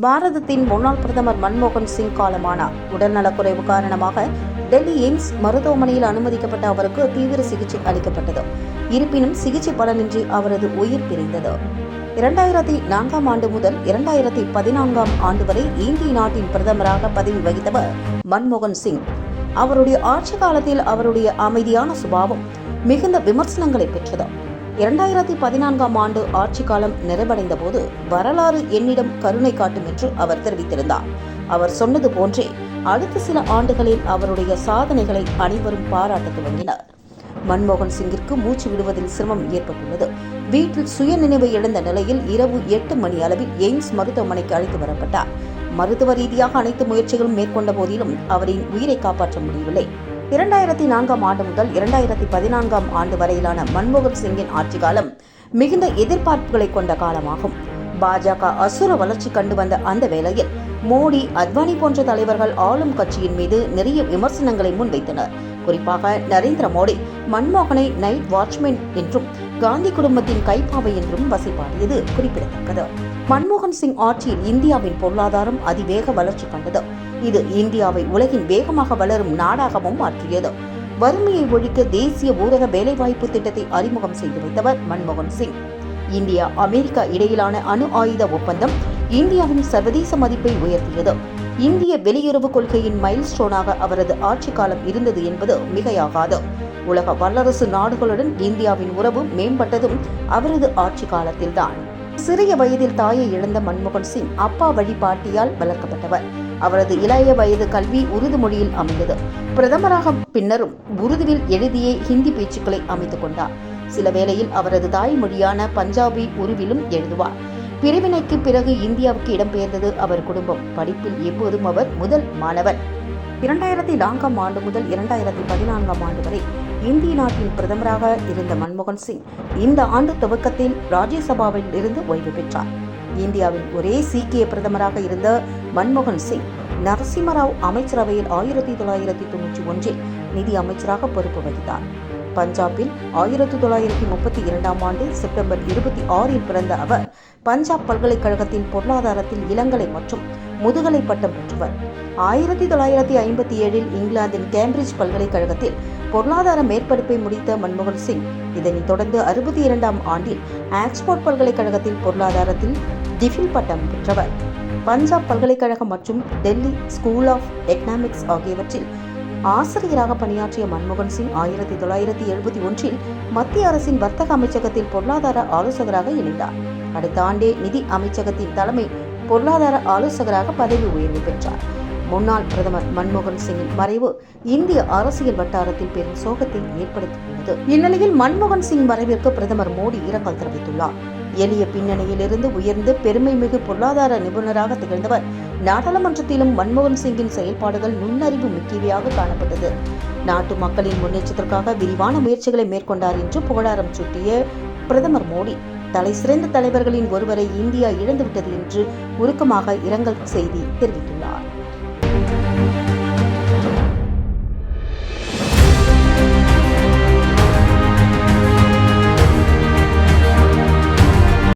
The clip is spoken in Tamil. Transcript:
பாரதத்தின் முன்னாள் பிரதமர் மன்மோகன் சிங் காலமானார். உடல்நலக்குறைவு காரணமாக டெல்லி எய்ம்ஸ் மருத்துவமனையில் அனுமதிக்கப்பட்ட அவருக்கு தீவிர சிகிச்சை அளிக்கப்பட்டது. இருப்பினும் சிகிச்சை பலனின்றி அவரது உயிர் பிரிந்தது. இரண்டாயிரத்தி நான்காம் ஆண்டு முதல் இரண்டாயிரத்தி பதினான்காம் ஆண்டு வரை இந்திய நாட்டின் பிரதமராக பதவி வகித்தவர் மன்மோகன் சிங். அவருடைய ஆட்சி காலத்தில் அவருடைய அமைதியான சுபாவம் மிகுந்த விமர்சனங்களை பெற்றது. இரண்டாயிரத்தி பதினான்காம் ஆண்டு ஆட்சி காலம் நிறைவடைந்த போது வரலாறு என்னிடம் கருணை காட்டும் என்று அவர் தெரிவித்திருந்தார். அவர் சொன்னது போன்றே அடுத்த சில ஆண்டுகளில் அவருடைய சாதனைகளை அனைவரும் பாராட்டத் துவங்கினர். மன்மோகன் சிங்கிற்கு மூச்சு விடுவதில் சிரமம் ஏற்பட்டுள்ளது. வீட்டில் சுய நினைவு இழந்த நிலையில் இரவு எட்டு மணி அளவில் எய்ம்ஸ் மருத்துவமனைக்கு அழைத்து வரப்பட்டார். மருத்துவ ரீதியாக அனைத்து முயற்சிகளும் மேற்கொண்ட போதிலும் அவரின் உயிரை காப்பாற்ற முடியவில்லை. இரண்டாயிரத்தி நான்காம் ஆண்டு முதல் இரண்டாயிரத்தி பதினான்காம் ஆண்டு வரையிலான மன்மோகன் சிங்கின் ஆட்சி காலம் மிகுந்த எதிர்பார்ப்புகளை கொண்ட காலமாகும். பாஜக அசுர வளர்ச்சி கண்டு வந்த அந்த வேளையில் மோடி அத்வானி போன்ற தலைவர்கள் ஆளும் கட்சியின் மீது நிறைய விமர்சனங்களை முன்வைத்தனர். குறிப்பாக நரேந்திர மோடி மன்மோகனை நைட் வாட்ச்மேன் என்றும் காந்தி குடும்பத்தின் கைப்பாவை என்றும் வசைபாடியது குறிப்பிடத்தக்கது. மன்மோகன் சிங் ஆட்சியில் இந்தியாவின் பொருளாதாரம் அதிவேக வளர்ச்சி கண்டது. இது இந்தியாவை உலகின் வேகமாக வளரும் நாடாகவும் மாற்றியது. வறுமையை ஒழிக்க தேசிய ஊரக வேலைவாய்ப்பு திட்டத்தை அறிமுகம் செய்து வைத்தவர் மன்மோகன் சிங். இந்தியா அமெரிக்கா இடையிலான அணு ஆயுத ஒப்பந்தம் இந்தியாவின் சர்வதேச மதிப்பை உயர்த்தியது. இந்திய வெளியுறவு கொள்கையின் மைல் ஸ்டோனாக அவரது ஆட்சி காலம் இருந்தது என்பது மிகையாகாது. உலக வல்லரசு நாடுகளுடன் இந்தியாவின் உறவு மேம்பட்டதும் அவரது ஆட்சி காலத்தில்தான். சிறிய வயதில் தாயை இழந்த மன்மோகன் சிங் அப்பா வழி பாட்டியால் வளர்க்கப்பட்டவர். அவரது இளைய வயது கல்வி உருது மொழியில் அமைந்தது. பிரதமராக பின்னரும் உருதுவில் எழுதியே ஹிந்தி பேச்சுக்களை அமைத்துக் கொண்டார். சில வேளையில் அவரது தாய்மொழியான பஞ்சாபி உருவிலும் எழுதுவார். பிரிவினைக்கு பிறகு இந்தியாவுக்கு இடம்பெயர்ந்தது அவர் குடும்பம். படிப்பில் எப்போதும் அவர் முதல் மாணவர். இரண்டாயிரத்தி நான்காம் ஆண்டு முதல் இரண்டாயிரத்தி பதினான்காம் ஆண்டு வரை இந்திய நாட்டின் பிரதமராக இருந்த மன்மோகன் சிங் இந்த ஆண்டு துவக்கத்தில் ராஜ்யசபாவில் இருந்து ஓய்வு பெற்றார். இந்தியாவின் ஒரே சீக்கிய பிரதமராக இருந்த மன்மோகன் சிங் நரசிம்மராவ் அமைச்சரவையில் ஆயிரத்தி தொள்ளாயிரத்தி தொன்னூற்றி ஒன்றில் நிதி அமைச்சராக பொறுப்பு வகித்தார். பஞ்சாபில் ஆயிரத்தி தொள்ளாயிரத்தி முப்பத்தி இரண்டாம் ஆண்டு செப்டம்பர் இருபத்தி ஆறில் பிறந்த அவர் பஞ்சாப் பல்கலைக்கழகத்தின் பொருளாதாரத்தில் இளங்கலை மற்றும் முதுகலை பட்டம் பெற்றவர். ஆயிரத்தி தொள்ளாயிரத்தி ஐம்பத்தி ஏழில் இங்கிலாந்தின் கேம்பிரிட்ஜ் பல்கலைக்கழகத்தில் பொருளாதார மேற்படிப்பை முடித்த மன்மோகன் சிங் இதனைத் தொடர்ந்து அறுபத்தி இரண்டாம் ஆண்டில் ஆக்ஸ்போர்ட் பல்கலைக்கழகத்தில் பொருளாதாரத்தில் டிஃபில் பட்டம் பெற்றவர். பஞ்சாப் பல்கலைக்கழகம் மற்றும் டெல்லி ஸ்கூல் ஆஃப் எக்கனாமிக்ஸ் ஆகியவற்றில் ஆசிரியராக பணியாற்றிய மன்மோகன் சிங் ஆயிரத்தி தொள்ளாயிரத்தி எழுபத்தி ஒன்றில் மத்திய அரசின் வர்த்தக அமைச்சகத்தில் பொருளாதார ஆலோசகராக இணைந்தார். அடுத்த ஆண்டே நிதி அமைச்சகத்தின் தலைமை பொருளாதார ஆலோசகராக பதவி உயர்வு பெற்றார். முன்னாள் பிரதமர் மன்மோகன் சிங்கின் மறைவு இந்திய அரசியல் வட்டாரத்தில் பெரும் சோகத்தை ஏற்படுத்தியுள்ளது. இந்நிலையில் மன்மோகன் சிங் மறைவிற்கு பிரதமர் மோடி இரங்கல் தெரிவித்துள்ளார். எளிய பின்னணியிலிருந்து உயர்ந்து பெருமை மிகு பொருளாதார நிபுணராக திகழ்ந்தவர் நாடாளுமன்றத்திலும் மன்மோகன் சிங்கின் செயல்பாடுகள் நுண்ணறிவு மிக்கவையாக காணப்பட்டது. நாட்டு மக்களின் முன்னேற்றத்திற்காக விரிவான முயற்சிகளை மேற்கொண்டார் என்று புகழாரம் சூட்டிய பிரதமர் மோடி தலை சிறந்த தலைவர்களின் ஒருவரை இந்தியா இழந்துவிட்டது என்று உருக்கமாக இரங்கல் செய்தி தெரிவித்துள்ளார்.